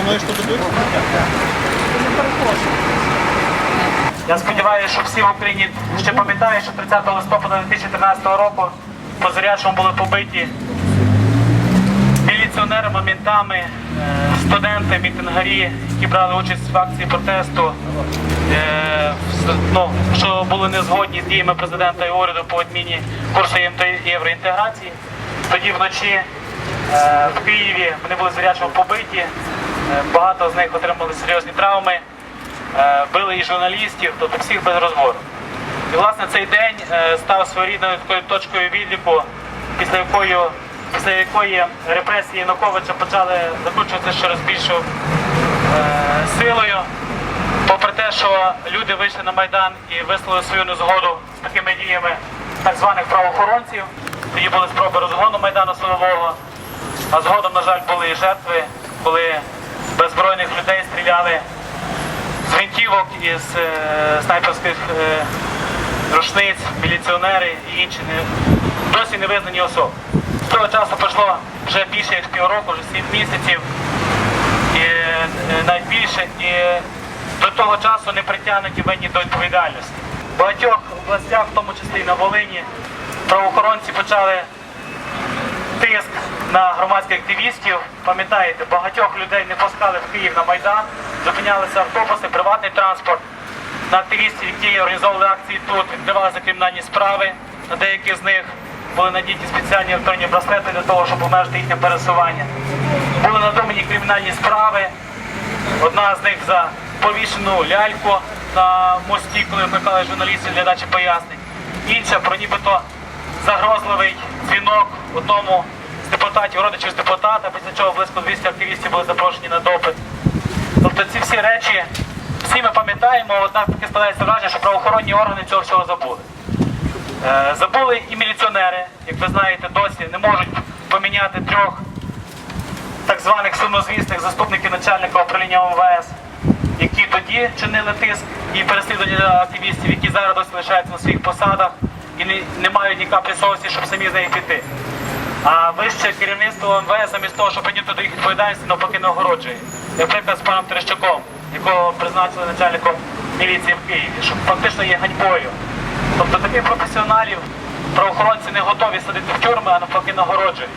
Думаєш, що дадуть? Я сподіваюся, що всі в Україні ще пам'ятають, що 30 листопада 2013 року по Зарячому були побиті міліціонерами, ментами, е, студенти, мітингарі, які брали участь в акції протесту, е, ну, що були не згодні з діями президента і уряду по відміні курсу євроінтеграції. Тоді вночі е, в Києві вони були Зарячому побиті, багато з них отримали серйозні травми. Е, били і журналістів, тобто всіх без розбору. І власне цей день е, став своєрідною такою точкою відліку, після якої, після якої репресії Януковича почали закручуватися ще більшою е, силою. Попри те, що люди вийшли на Майдан і висловили свою незгоду з такими діями так званих правоохоронців, тоді були спроби розгону Майдану силового, а згодом, на жаль, були і жертви, коли беззбройних людей стріляли з гвинтівок із е, снайперських е, рушниць, міліціонери і інші досі не визнані особи. З того часу пройшло вже більше як півроку, вже сім місяців, і е, навіть більше, і до того часу не притягнуті винні до відповідальності. В багатьох областях, в тому числі і на Волині, правоохоронці почали тиск на громадських активістів. Пам'ятаєте, багатьох людей не пускали в Київ на Майдан, зупинялися автобуси, приватний транспорт. На активістів, які організовували акції тут, відкривалися кримінальні справи. На деяких з них були надіті спеціальні електронні браслети для того, щоб обмежити їхнє пересування. Були надумані кримінальні справи. Одна з них за повішену ляльку на мості, коли викликали журналістів для дачі пояснень. Інша про нібито загрозливий дзвінок одному депутатів, родичів з депутата, після чого близько 200 активістів були запрошені на допит. Тобто ці всі речі всі ми пам'ятаємо, однак таке складається враження, що правоохоронні органи цього всього забули. Е, забули і міліціонери, як ви знаєте, досі не можуть поміняти трьох так званих сумнозвісних заступників начальника управління МВС, які тоді чинили тиск і переслідування активістів, які зараз досі лишаються на своїх посадах і не, не мають ні каплі совісті, щоб самі з неї піти. А вище керівництво МВС замість того, щоб прийняти до їх відповідальності, навпаки не огороджує. Наприклад, з паном Терещаком, якого призначили начальником міліції в Києві, що фактично є ганьбою. Тобто таких професіоналів правоохоронці не готові садити в тюрми, а навпаки нагороджують.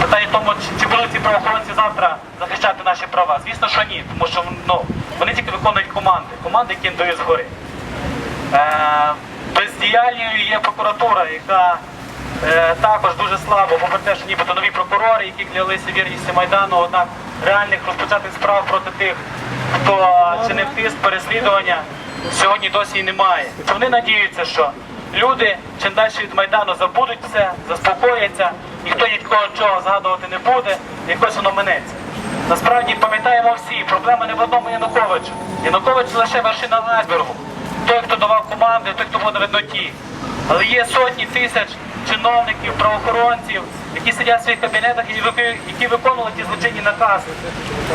Питання в тому, чи, будуть ці правоохоронці завтра захищати наші права? Звісно, що ні, тому що ну, вони тільки виконують команди, команди, які дають згори. Е, бездіяльною є прокуратура, яка також дуже слабо, попри те, що нібито нові прокурори, які клялися вірністю Майдану, однак реальних розпочатих справ проти тих, хто чинив тиск, переслідування, сьогодні досі і немає. Вони надіються, що люди чим далі від Майдану забудуть все, заспокояться, ніхто нікого чого згадувати не буде, якось воно минеться. Насправді пам'ятаємо всі, проблема не в одному Януковичу. Янукович лише вершина айсбергу. Той, хто давав команди, той, хто був на видноті. Але є сотні тисяч чиновників, правоохоронців, які сидять в своїх кабінетах і які виконували ті злочинні накази.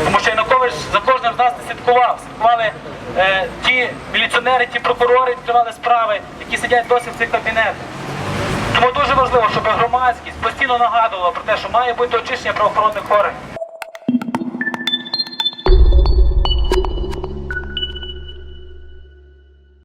Тому що Янукович за кожним з нас не слідкував. Слідкували е, ті міліціонери, ті прокурори відкривали справи, які сидять досі в цих кабінетах. Тому дуже важливо, щоб громадськість постійно нагадувала про те, що має бути очищення правоохоронних органів.